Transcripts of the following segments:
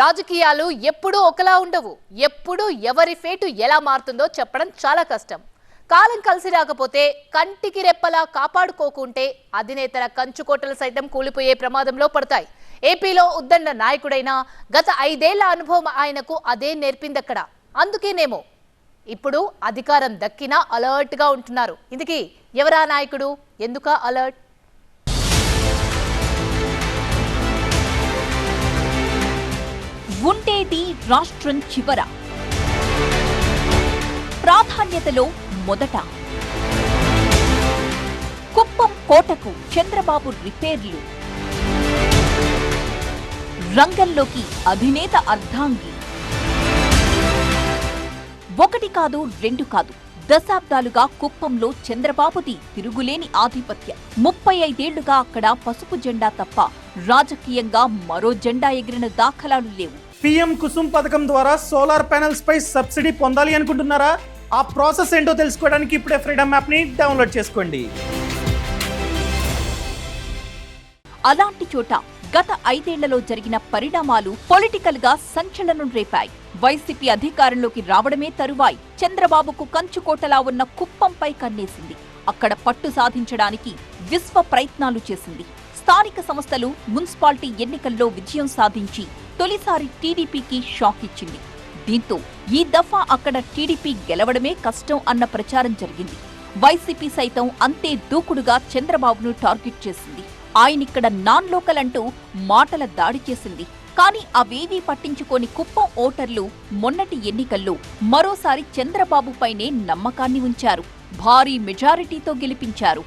రాజకీయాలు ఎప్పుడూ ఒకలా ఉండవు. ఎప్పుడు ఎవరి ఫేటు ఎలా మారుతుందో చెప్పడం చాలా కష్టం. కాలం కలిసి రాకపోతే కంటికి రెప్పలా కాపాడుకోకుంటే అధినేతల కంచుకోటలు సైతం కూలిపోయే ప్రమాదంలో పడతాయి. ఏపీలో ఉద్దండ నాయకుడైన గత ఐదేళ్ళ అనుభవం ఆయనకు అదే నేర్పిందక్కడ. అందుకేనేమో ఇప్పుడు అధికారం దక్కినా అలర్ట్గా ఉంటున్నారు. ఇందుకీ ఎవరా నాయకుడు? ఎందుక అలర్ట్? రాష్ట్రం చివర. ప్రాధాన్యతలో మొదట. కుప్పం కోటకు చంద్రబాబు రిపేర్లు. రంగంలోకి అధినేత అర్ధాంగి. ఒకటి కాదు రెండు కాదు దశాబ్దాలుగా కుప్పంలో చంద్రబాబుది తిరుగులేని ఆధిపత్యం. ముప్పై ఐదేళ్ళుగా అక్కడ పసుపు జెండా తప్ప రాజకీయంగా మరో జెండా ఎగిరిన దాఖలాలు లేవు. పిఎం కుసుమ్ పథకం ద్వారా సోలార్ ప్యానెల్స్ పై సబ్సిడీ పొందాలి అనుకుంటున్నారా? ఆ ప్రాసెస్ ఏంటో తెలుసుకోవడానికి ఇప్పుడే ఫ్రీడమ్ యాప్ని డౌన్లోడ్ చేసుకోండి. అలాంటి చోట గత ఐదేళ్ళలో జరిగిన పరిణామాలు పొలిటికల్గా సంచలనం రేపాయి. వైసీపీ అధికారంలోకి రావడమే తరువాయి. చంద్రబాబుకు కంచుకోటలా ఉన్న కుప్పంపై కన్నేసింది. అక్కడ పట్టు సాధించడానికి విశ్వ ప్రయత్నాలు చేసింది. స్థానిక సంస్థలు మున్సిపాలిటీ ఎన్నికల్లో విజయం సాధించి తొలిసారి టీడీపీకి షాక్ ఇచ్చింది. దీంతో ఈ దఫా అక్కడ టీడీపీ గెలవడమే కష్టం అన్న ప్రచారం జరిగింది. వైసీపీ సైతం అంతే దూకుడుగా చంద్రబాబును టార్గెట్ చేసింది. ఆయనిక్కడ నాన్ లోకల్ అంటూ మాటల దాడి చేసింది. కానీ అవేవీ పట్టించుకోని కుప్పం ఓటర్లు మొన్నటి ఎన్నికల్లో మరోసారి చంద్రబాబుపైనే నమ్మకాన్ని ఉంచారు. భారీ మెజారిటీతో గెలిపించారు.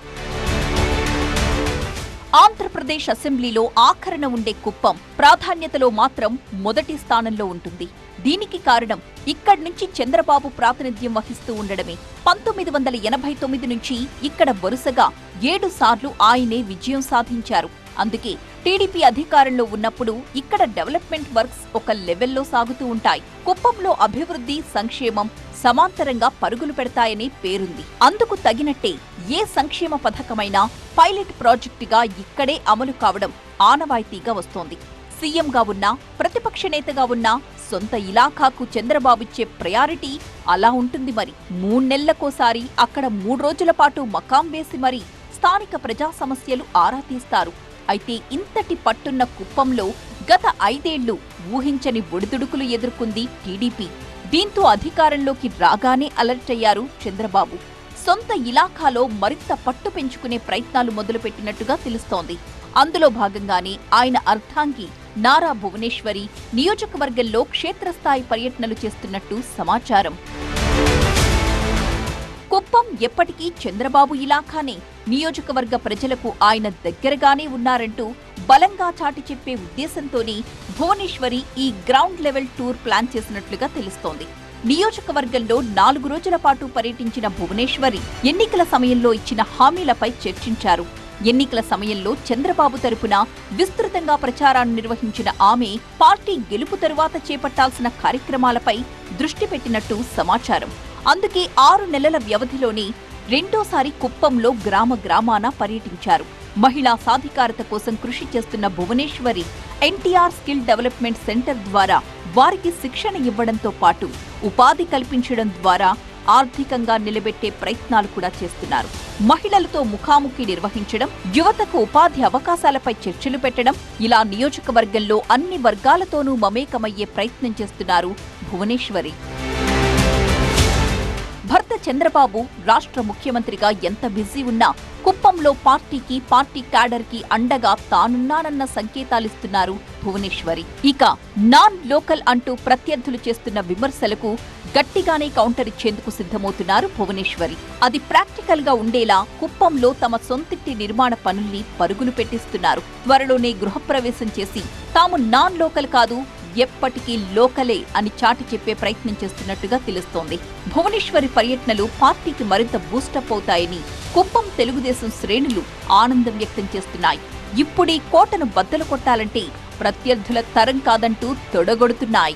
ఆంధ్రప్రదేశ్ అసెంబ్లీలో ఆఖరణ ఉండే కుప్పం ప్రాధాన్యతలో మాత్రం మొదటి స్థానంలో ఉంటుంది. దీనికి కారణం ఇక్కడి నుంచి చంద్రబాబు ప్రాతినిధ్యం వహిస్తూ ఉండడమే. పంతొమ్మిది వందల ఎనభై తొమ్మిది నుంచి ఇక్కడ వరుసగా ఏడు సార్లు ఆయనే విజయం సాధించారు. అందుకే టీడీపీ అధికారంలో ఉన్నప్పుడు ఇక్కడ డెవలప్మెంట్ వర్క్స్ ఒక లెవెల్లో సాగుతూ ఉంటాయి. కుప్పంలో అభివృద్ధి సంక్షేమం సమాంతరంగా పరుగులు పెడతాయనే పేరుంది. అందుకు తగినట్టే ఏ సంక్షేమ పథకమైనా పైలట్ ప్రాజెక్టుగా ఇక్కడే అమలు కావడం ఆనవాయితీగా వస్తోంది. సీఎంగా ఉన్నా ప్రతిపక్ష నేతగా ఉన్నా సొంత ఇలాఖాకు చంద్రబాబుచ్చే ప్రయారిటీ అలా ఉంటుంది మరి. మూణ్ణెళ్ళకోసారి అక్కడ మూడు రోజుల పాటు మకాం వేసి మరీ స్థానిక ప్రజా సమస్యలు ఆరా తీస్తారు. అయితే ఇంతటి పట్టున్న కుప్పంలో గత ఐదేళ్ళు ఊహించని ఒడిదుడుకులు ఎదుర్కొంది టీడీపీ. దీంతో అధికారంలోకి రాగానే అలర్ట్ అయ్యారు చంద్రబాబు. సొంత ఇలాఖాలో మరింత పట్టు పెంచుకునే ప్రయత్నాలు మొదలుపెట్టినట్టుగా తెలుస్తోంది. అందులో భాగంగానే ఆయన అర్థాంగి నారా భువనేశ్వరి నియోజకవర్గంలో క్షేత్రస్థాయి పర్యటనలు చేస్తున్నట్టు సమాచారం. పాపం ఎప్పటికీ చంద్రబాబు ఇలాఖానే. నియోజకవర్గ ప్రజలకు ఆయన దగ్గరగానే ఉన్నారంటూ బలంగా చాటి చెప్పే ఉద్దేశంతోనే భువనేశ్వరి ఈ గ్రౌండ్ లెవెల్ టూర్ ప్లాన్ చేసినట్లుగా తెలుస్తోంది. నియోజకవర్గంలో నాలుగు రోజుల పాటు పర్యటించిన భువనేశ్వరి ఎన్నికల సమయంలో ఇచ్చిన హామీలపై చర్చించారు. ఎన్నికల సమయంలో చంద్రబాబు తరపున విస్తృతంగా ప్రచారాన్ని నిర్వహించిన ఆమె పార్టీ గెలుపు తరువాత చేపట్టాల్సిన కార్యక్రమాలపై దృష్టి పెట్టినట్టు సమాచారం. అందుకే ఆరు నెలల వ్యవధిలోనే రెండోసారి కుప్పంలో గ్రామ గ్రామాన పర్యటించారు. మహిళా సాధికారత కోసం కృషి చేస్తున్న Bhuvaneswari NTR skill development centre ద్వారా వారికి శిక్షణ ఇవ్వడంతో పాటు ఉపాధి కల్పించడం ద్వారా ఆర్థికంగా నిలబెట్టే ప్రయత్నాలు కూడా చేస్తున్నారు. మహిళలతో ముఖాముఖి నిర్వహించడం యువతకు ఉపాధి అవకాశాలపై చర్చలు పెట్టడం ఇలా నియోజకవర్గంలో అన్ని వర్గాలతోనూ మమేకమయ్యే ప్రయత్నం చేస్తున్నారు భువనేశ్వరి. భర్త చంద్రబాబు రాష్ట్ర ముఖ్యమంత్రిగా ఎంత బిజీ ఉన్నా కుప్పంలో పార్టీకి పార్టీ క్యాడర్కి అండగా తానున్నానన్న సంకేతాలిస్తున్నారు భువనేశ్వరి. ఇక నాన్ లోకల్ అంటూ ప్రత్యర్థులు చేస్తున్న విమర్శలకు గట్టిగానే కౌంటర్ ఇచ్చేందుకు సిద్ధమవుతున్నారు భువనేశ్వరి. అది ప్రాక్టికల్గా ఉండేలా కుప్పంలో తమ సొంతింటి నిర్మాణ పనుల్ని పరుగులు పెట్టిస్తున్నారు. త్వరలోనే గృహప్రవేశం చేసి తాము నాన్ లోకల్ కాదు ఎప్పటికీ లోకలే అని చాటి చెప్పే ప్రయత్నం చేస్తున్నట్టుగా తెలుస్తోంది. భువనేశ్వరి పర్యటనలు పార్టీకి మరింత బూస్టప్ అవుతాయని కుప్పం తెలుగుదేశం శ్రేణులు ఆనందం వ్యక్తం చేస్తున్నాయి. ఇప్పుడీ కోటను బద్దలు కొట్టాలంటే ప్రత్యర్థుల తరం కాదంటూ తొడగొడుతున్నాయి.